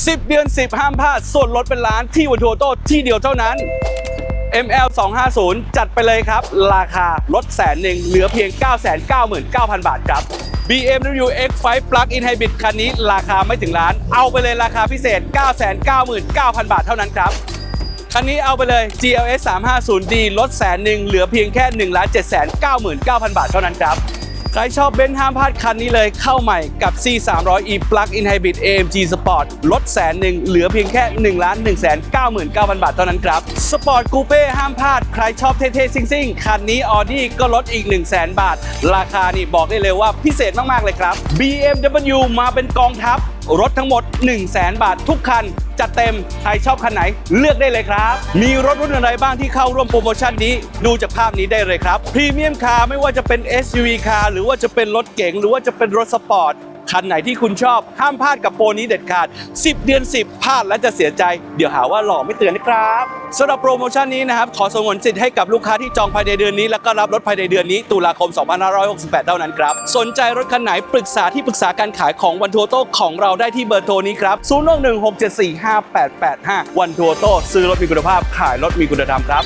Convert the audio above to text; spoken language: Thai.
10 เดือน 10 ห้ามพลาด ส่วนลดเป็นล้านที่วันทัวโต้ที่เดียวเท่านั้น ML 250 จัดไปเลยครับ ราคาลดแสนหนึ่งเหลือเพียง 999,000 บาทครับ BMW X5 Plug-in Hybrid คันนี้ราคาไม่ถึงล้าน เอาไปเลยราคาพิเศษ 999,000 บาทเท่านั้นครับ คันนี้เอาไปเลย GLS 350D ลดแสนหนึ่งเหลือเพียงแค่ 1 7 9 9 0 0 0 บาทเท่านั้นครับ ใครชอบเบนซ์ห้ามพลาดคันนี้เลยเข้าใหม่กับ C 3 0 0 E Plug-in Hybrid AMG Sport ลดแสนหนึ่งเหลือเพียงแค่1 1 9 9 0 0 0 บาทเท่านั้นครับ Sport Coupe ห้ามพลาด ใครชอบเท่ๆซิ่งๆ คันนี้ Audi ก็ลดอีก 1 0 0 0 0แบาท ราคานี่บอกได้เลยว่าพิเศษมากๆเลยครับ BMW มาเป็นกองทัพ รถทั้งหมด 1 0 0 0 0 0บาททุกคัน จัดเต็ม ใครชอบคันไหนเลือกได้เลยครับ มีรถรุ่นอะไรบ้างที่เข้าร่วมโปรโมชั่นนี้ ดูจากภาพนี้ได้เลยครับพรีเมียมคาร์ไม่ว่าจะเป็น SUV คาร์หรือว่าจะเป็นรถเก๋งหรือว่าจะเป็นรถสปอร์ต คันไหนที่คุณชอบห้ามพลาดกับโปรนี้เด็ดขาด 10 เดือน 10พลาดแล้วจะเสียใจ เดี๋ยวหาว่าหล่อไม่เตือนนะครับสำหรับโปรโมชั่นนี้นะครับขอสงวนสิทธิ์ให้กับลูกค้าที่จองภายในเดือนนี้ แล้วก็รับรถภายในเดือนนี้ ตุลาคม 2568 เท่านั้นครับสนใจรถคันไหนปรึกษาที่ปรึกษาการขายของวันทัวโต้ของเราได้ที่เบอร์โทรนี้ครับ0 1 6 7 4 5 8 8 5 วันทัวโต้ซื้อรถมีคุณภาพขายรถมีคุณธรรมครับ